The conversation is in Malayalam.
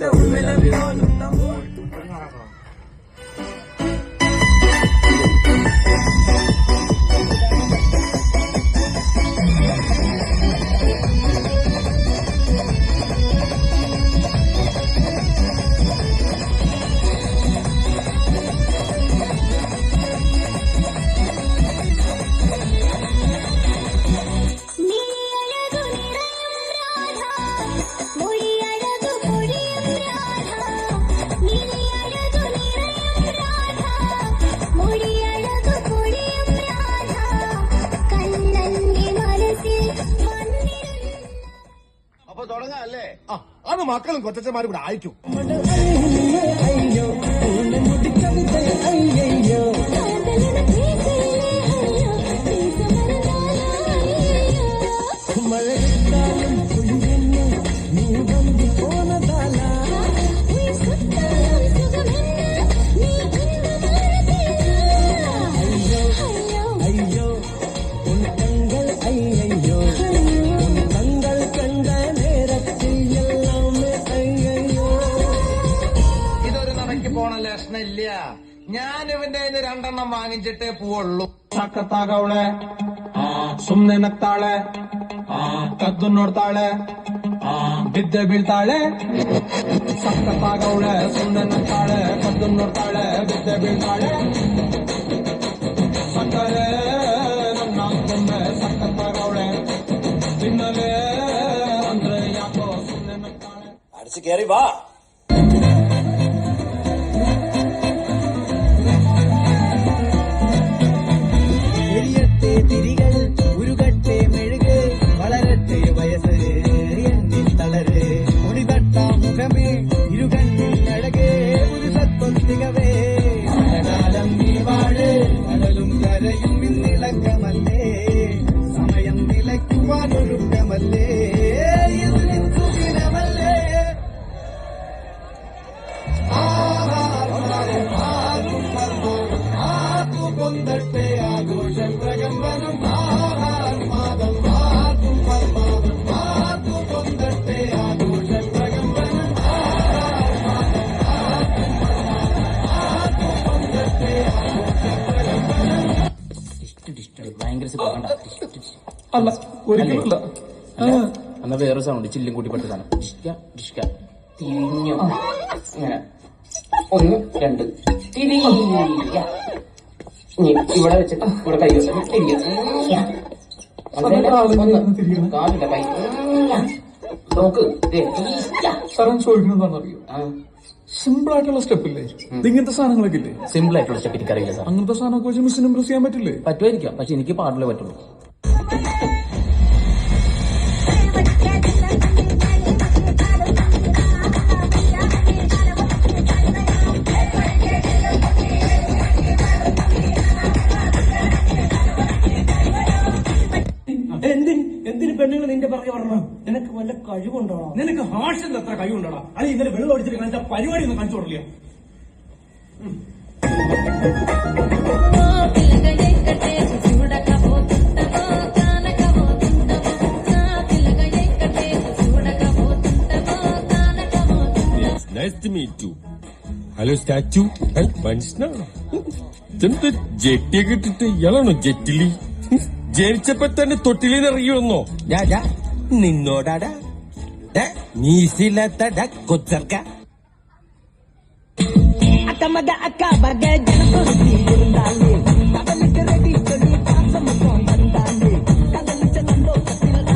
the women of your അപ്പൊ തുടങ്ങാം അല്ലേ ആ അത് മക്കളും കൊച്ചന്മാരും കൂടെ അയക്കും പോണ ലക്ഷണില്ല ഞാൻ ഇവന്റെ കയ്യിന്ന് രണ്ടെണ്ണം വാങ്ങിച്ചിട്ടേ പോവുള്ളൂ ಸಾಕತ್ತಾಗವಳೆ ಆ ಸುಮ್ನೆ ನಗ್ತಾಳೆ ಆ ಕದ್ದು ನೋಡ್ತಾಳೆ ಆ ಬಿದ್ದೆ ಬೀಳ್ತಾಳೆ ಸಕ್ಕತ್ತಾಗವಳೆ ಸುಮ್ನೆ ನಗ್ತಾಳೆ ಕದ್ದು ನೋಡ್ತಾಳೆ ಬಿದ್ದೆ ಬೀಳ್ತಾಳೆ ಸಕ್ಕರೆ ನನ್ನ ಗೊಂಬೆ ಸಕ್ಕತ್ತಾಗವಳೆ ತಿನ್ನಲೇ ಅಂದ್ರೆ ಯಾಕೋ ಸುಮ್ನೆ ನಗ್ತಾಳೆ അടിച്ച് കയറി വാ ആഘോഷം പ്രകമ്പനം ആഘോഷം പ്രകമ്പനം അല്ല എന്നാ വേറെ സൗണ്ട് ചില്ലും കൂട്ടി പെട്ട സാധനം. ഡിഷ്ക ഡിഷ്ക. തിരിഞ്ഞു. ഇങ്ങനെ. ഒന്ന് രണ്ട്. തിരിഞ്ഞ ഇവിടെ വെച്ചിട്ട് ഇവിടെ കൈ വെച്ചിട്ട് ഒന്ന് കാലില്ല കൈ. നോക്ക്. സാറൻ ചോദിക്കുന്നതാണെന്നറിയോ അറിയോ സിമ്പിൾ ആയിട്ടുള്ള സ്റ്റെപ്പ് ഇല്ലേ? ഇങ്ങനത്തെ സാധനങ്ങളൊക്കെ ഇല്ലേ? സിമ്പിൾ ആയിട്ടുള്ള സ്റ്റെപ്പ് എനിക്കറിയില്ല സാർ അങ്ങനത്തെ സാധനമൊക്കെ വെച്ച് മിസ്സിന് ഇമ്പ്രസ് ചെയ്യാൻ പറ്റില്ലേ? പറ്റുമായിരിക്കാം പക്ഷെ എനിക്ക് പാടില്ലേ പറ്റുള്ളൂ. നിനക്ക് വല്ല കഴിവുണ്ടോ നിനക്ക് ഹാഷിന്റെ അത്ര കഴിവുണ്ടോടാ? അത് ഇന്നലെ വെള്ളം ഒഴിച്ചിട്ട് കാണിച്ച പരിപാടി ഒന്നും കാണിച്ചു കൊടുക്കില്ല. Nice to meet you hello statue മനുഷ്യനാണോ ഇതെന്ത് ജെട്ടിയൊക്കെ ഇട്ടിട്ട് ഇയാളാണോ ജെറ്റിലി ജനിച്ചപ്പോ തന്നെ തൊട്ടിലിന് ഇറങ്ങിയൊന്നോ ನಿನ್ನೋಡಾಡ ಮೀಸಿಲತಡ ಕೊಚ್ಚರ್ಕ அத்தமத அக்கா வக ஜனசொஸ்தி இருந்தாலே. கடலுக்கு ரெடி சொல்லி பாசம் வந்தாலே. கடலுச்ச சந்தோஷத்தில்